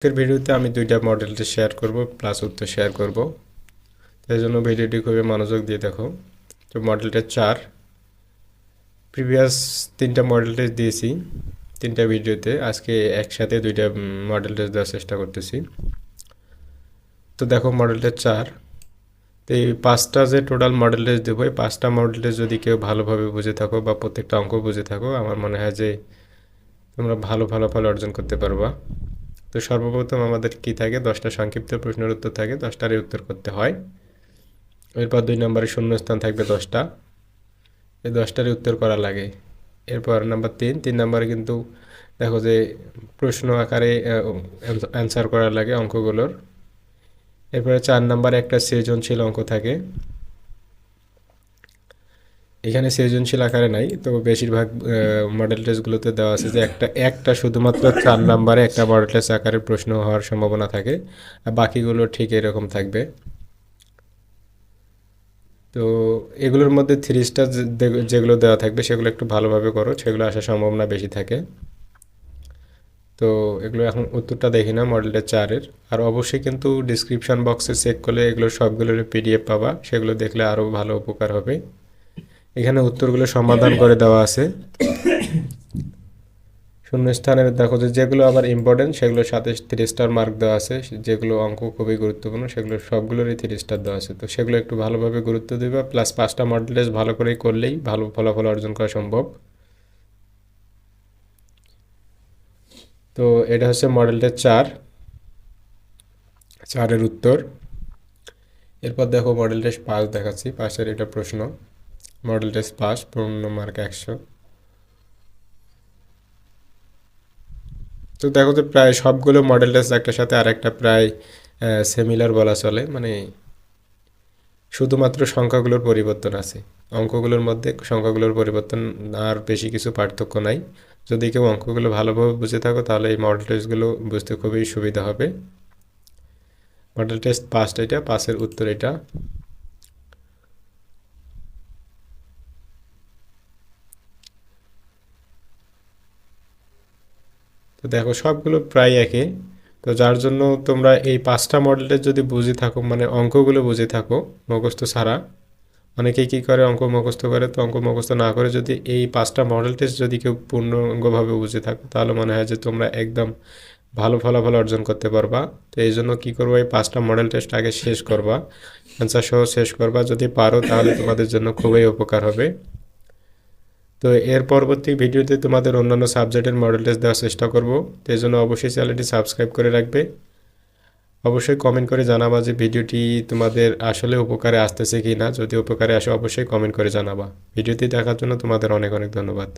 আজকের ভিডিওতে আমি দুইটা মডেলটি শেয়ার করব প্লাস উত্তর শেয়ার করব। তাই জন্য ভিডিওটি খুবই মনোযোগ দিয়ে দেখো। তো মডেলটা চার। প্রিভিয়াস তিনটা মডেল টেস্ট দিয়েছি তিনটা ভিডিওতে। আজকে একসাথে দুইটা মডেল টেস্ট দেওয়ার চেষ্টা করতেছি। তো দেখো মডেলটা চার। তো এই পাঁচটা যে টোটাল মডেল টেস্ট দেবো, এই পাঁচটা মডেল যদি কেউ ভালোভাবে বুঝে থাকো বা প্রত্যেকটা অঙ্ক বুঝে থাকো, আমার মনে হয় যে তোমরা ভালো ফলাফল অর্জন করতে পারবা। তো সর্বপ্রথম আমাদের কি থাকে? দশটা সংক্ষিপ্ত প্রশ্নের উত্তর থাকে, দশটারই উত্তর করতে হয়। এরপর দুই নম্বরে শূন্যস্থান থাকবে দশটা। এই দশটারই উত্তর করা লাগে। এরপর নাম্বার তিন তিন নম্বরে কিন্তু দেখো যে প্রশ্ন আকারে অ্যান্সার করা লাগে অঙ্কগুলোর। এরপরে চার নম্বরে একটা সৃজনশীল অঙ্ক থাকে। এখানে সৃজনশীল আকারে নাই, তো বেশিরভাগ মডেল টেস্টগুলোতে দেওয়া আছে যে একটা একটা শুধুমাত্র চার নাম্বারে একটা মডেল টেস্ট আকারের প্রশ্ন হওয়ার সম্ভাবনা থাকে, আর বাকিগুলো ঠিক এরকম থাকবে। তো এগুলোর মধ্যে থ্রি স্টার যেগুলো দেওয়া থাকবে সেগুলো একটু ভালোভাবে করো, সেগুলো আসার সম্ভাবনা বেশি থাকে। তো এগুলো এখন উত্তরটা দেখি না মডেলটা চারের। আর অবশ্যই কিন্তু ডিসক্রিপশান বক্সে চেক করলে এগুলো সবগুলোর পিডিএফ পাবা, সেগুলো দেখলে আরও ভালো উপকার হবে। এখানে উত্তরগুলো সমাধান করে দেওয়া আছে। শূন্যস্থানের, দেখো যে যেগুলো আবার ইম্পর্টেন্ট সেগুলোর সাথে থ্রি স্টার মার্ক দেওয়া আছে। যেগুলো অঙ্ক খুবই গুরুত্বপূর্ণ, সেগুলো সবগুলোরই থ্রি স্টার দেওয়া আছে। তো সেগুলো একটু ভালোভাবে গুরুত্ব দেবে প্লাস পাঁচটা মডেল টেস্ট ভালো করেই করলেই ভালো ফলাফল অর্জন করা সম্ভব। তো এটা হচ্ছে মডেল টেস্ট চার। চারের উত্তর। এরপর দেখো মডেল টেস্ট পাঁচ দেখাচ্ছি, পাঁচের এটা প্রশ্ন। মডেল টেস্ট পাস পূর্ণ মার্ক একশো। তো দেখো যে প্রায় সবগুলো মডেল টেস্ট একটার সাথে আরেকটা প্রায় সেমিলার বলা চলে। মানে শুধুমাত্র সংখ্যাগুলোর পরিবর্তন আছে। অঙ্কগুলোর মধ্যে সংখ্যাগুলোর পরিবর্তন আর বেশি কিছু পার্থক্য নাই। যদি কেউ অঙ্কগুলো ভালোভাবে বুঝে থাকো, তাহলে এই মডেল টেস্টগুলো বুঝতে খুবই সুবিধা হবে। মডেল টেস্ট পাঁচটা এটা পাঁচের উত্তর এটা। তো দেখো, সবগুলো প্রায় একই তো যার জন্য তোমরা এই পাঁচটা মডেলের যদি বুঝে থাকো মানে অঙ্কগুলো বুঝে থাকো মুখস্থ ছাড়া, অনেকেই কী করে অঙ্ক মুখস্থ করে? তো অঙ্ক মুখস্থ না করে যদি এই পাঁচটা মডেল টেস্ট যদি কেউ পূর্ণাঙ্গভাবে বুঝে থাকো, তাহলে মনে হয় যে তোমরা একদম ভালো ফলাফল অর্জন করতে পারবা। তো এই জন্য কী করব, এই পাঁচটা মডেল টেস্ট আগে শেষ করবা। অ্যান্সার সহ শেষ করবা। যদি পারো, তাহলে তোমাদের জন্য খুবই উপকার হবে। তো এর পরবর্তী ভিডিওতে তোমাদের অন্যান্য সাবজেক্টের মডেল টেস্ট দেওয়ার চেষ্টা করব। তো এই জন্য অবশ্যই চ্যানেলটি সাবস্ক্রাইব করে রাখবে। অবশ্যই কমেন্ট করে জানাবা যে ভিডিওটি তোমাদের আসলে উপকারে আসতেছে কি না যদি উপকারে আসে, অবশ্যই কমেন্ট করে জানাবা। ভিডিওটি দেখার জন্য তোমাদের অনেক অনেক ধন্যবাদ।